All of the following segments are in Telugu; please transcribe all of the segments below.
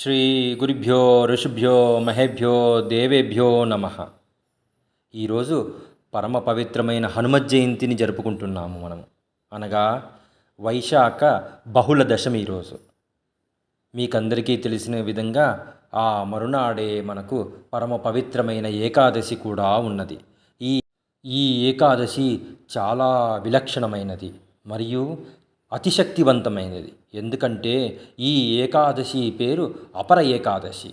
శ్రీ గురుభ్యో ఋషిభ్యో మహేభ్యో దేవేభ్యో నమ. ఈరోజు పరమ పవిత్రమైన హనుమత్ జయంతిని జరుపుకుంటున్నాము మనము. అనగా వైశాఖ బహుళ దశమి ఈరోజు మీకందరికీ తెలిసిన విధంగా ఆ మరునాడే మనకు పరమ పవిత్రమైన ఏకాదశి కూడా ఉన్నది. ఈ ఈ ఏకాదశి చాలా విలక్షణమైనది. మరియు అతిశక్తివంతమైనది. ఎందుకంటే ఈ ఏకాదశి పేరు అపర ఏకాదశి.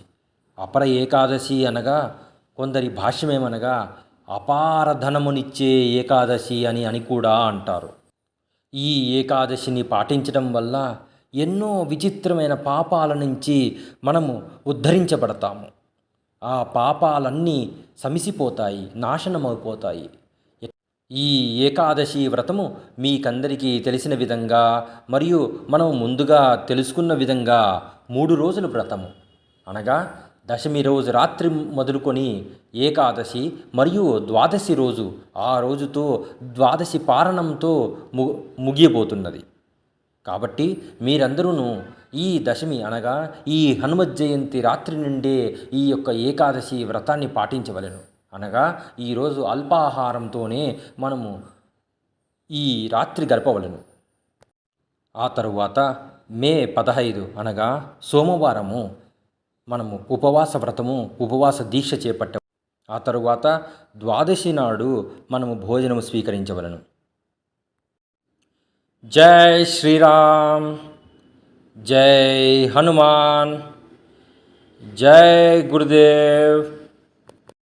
అపర ఏకాదశి అనగా కొందరి భాష్యమేమనగా అపార ధనమునిచ్చే ఏకాదశి అని అని కూడా అంటారు. ఈ ఏకాదశిని పాటించడం వల్ల ఎన్నో విచిత్రమైన పాపాల నుంచి మనము ఉద్ధరించబడతాము. ఆ పాపాలన్నీ సమిసిపోతాయి నాశనమైపోతాయి ఈ ఏకాదశి వ్రతము మీకందరికీ తెలిసిన విధంగా మరియు మనం ముందుగా తెలుసుకున్న విధంగా మూడు రోజుల వ్రతము. అనగా దశమి రోజు రాత్రి మొదలుకొని ఏకాదశి మరియు ద్వాదశి రోజు ఆ రోజుతో ద్వాదశి పారణంతో ము ముగియబోతున్నది. కాబట్టి మీరందరూ ఈ దశమి అనగా ఈ హనుమత్ జయంతి రాత్రి నుండే ఈ యొక్క ఏకాదశి వ్రతాన్ని పాటించవలెను. అనగా ఈరోజు అల్పాహారంతోనే మనము ఈ రాత్రి గడపవలను. ఆ తరువాత మే పదహైదు అనగా సోమవారము మనము ఉపవాస వ్రతము ఉపవాస దీక్ష చేపట్ట ఆ తరువాత ద్వాదశి నాడు మనము భోజనము స్వీకరించవలను. జై శ్రీరామ్ జై హనుమాన్ జై గురుదేవ్.